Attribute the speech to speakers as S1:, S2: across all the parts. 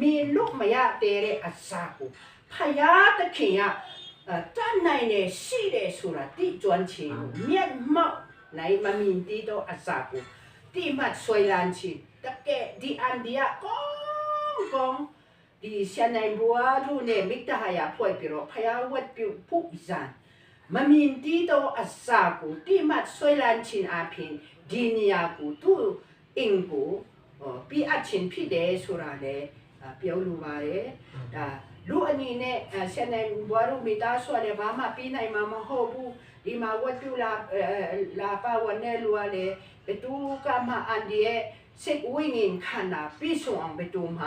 S1: မြင်လို့မရတဲ့တဲ့အစာကိုဖယားသခင်ကအဲတတ်နိုင်တယ်ရှိတယ်ဆိုတာတိကျွမ်းချင်ကိုမျက်မှောက်နိုင်မမြင်သေးတော့အစာကိုတိမှတ်ဆွဲလန်းချင်တကယ်ဒီအန်ဒီယာကောင်းကောင်းဒီရှန်နိုင်ဘွားတို့နဲ့မိတ္တဟာယာဖွဲ့ပြီးတော့ဖယားဝတ်ပြုဖို့ဇန်မမြင်တီးတော့အစာကိုတိမတ်ဆွဲလန်းခြင်းအပြင်ဒီနေရာကိုသူ့အင်ကိုဟောပြအပ်ခြင်းဖြစ်တယ်ဆိုတာလည်းအာ ပြောလိုပါတယ်ဒါလူအနေနဲ့အဲဆက်နေဘွားတို့မိသားစုလည်းဘာမှပြီးနိုင်မှာမဟုတ်ဘူးဒီမှာဝတ်တူလာအဲလာပါဝနဲ့လူကလည်းဘယ်သူကမှအန်ဒီရဲ့စိတ်ဝိညာဉ်ခန္ဓာပြည့်စုံအောင်ဘယ်သူမှ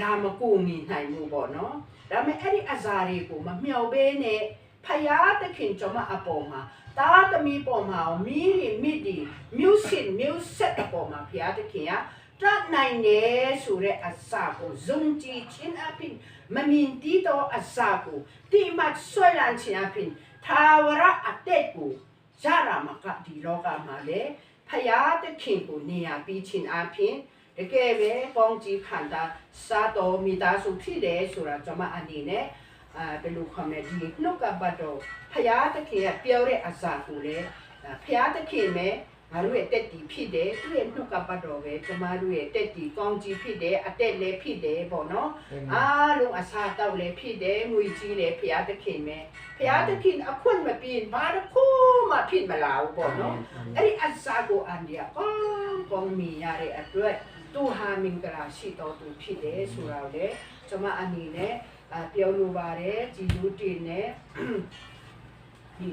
S1: လာမကူညီနိုင်ဘူးပေါ့နော်ဒါပေမဲ့အဲ့ဒီအစာတွေကိုမမြော်ဘဲနဲ့ဖယားသခင်ကျွန်မအပေါ်မှာတာသမီပေါ်မှာမီးရီမိဒီမျိုးစင်မျိုးဆက်အပေါ်မှာဖယားသခင်က တတ်နိုင်တယ်ဆိုတဲ့အစာကိုဇုံကြည့်ခြင်းအပြင်မမြင်တီးတော့အစာကိုတိမတ်ဆွဲလန်းခြင်းအပြင်သာဝရအတက်ကိုရရမကဒီလောကမှာလေဖယားသခင်ကိုနေရာပြီးခြင်းအပြင်တကယ်ပဲပေါင်းကြည့်ခံတာစားတော်မိသားစုဖြစ်တယ်ဆိုတာကျွန်မအနေနဲ့အာဘယ်လိုခေါ်မလဲဒီနှုတ်ကပတ်တော်ဖရာသခင်ကပြောတဲ့အစာကိုလေအာဖရာသခင်ပဲ ငါတို့ရဲ့တက်တီဖြစ်တယ်သူ့ရဲ့နှုတ်ကပတ်တော်ပဲကျမတို့ရဲ့တက်တီကောင်းကြီးဖြစ်တယ်အတက်လည်းဖြစ်တယ်ပေါ့နော်အားလုံးအစာတောက်လည်းဖြစ်တယ်ငွေကြီးလည်းဖရာသခင်ပဲဖရာသခင်အခွင့်မပြင်းဘာတစ်ခုမှဖြစ်မလာဘူးပေါ့နော်အဲ့ဒီအစာကိုအန်ဒီယာကောင်းကောင်းမြင်ရတဲ့အတွက်သူဟာမင်္ဂလာရှိတော်သူဖြစ်တယ်ဆိုတာကိုလေကျမအနေနဲ့အာပြောလိုပါတယ်ကြည်လူတင်နဲ့ဒီ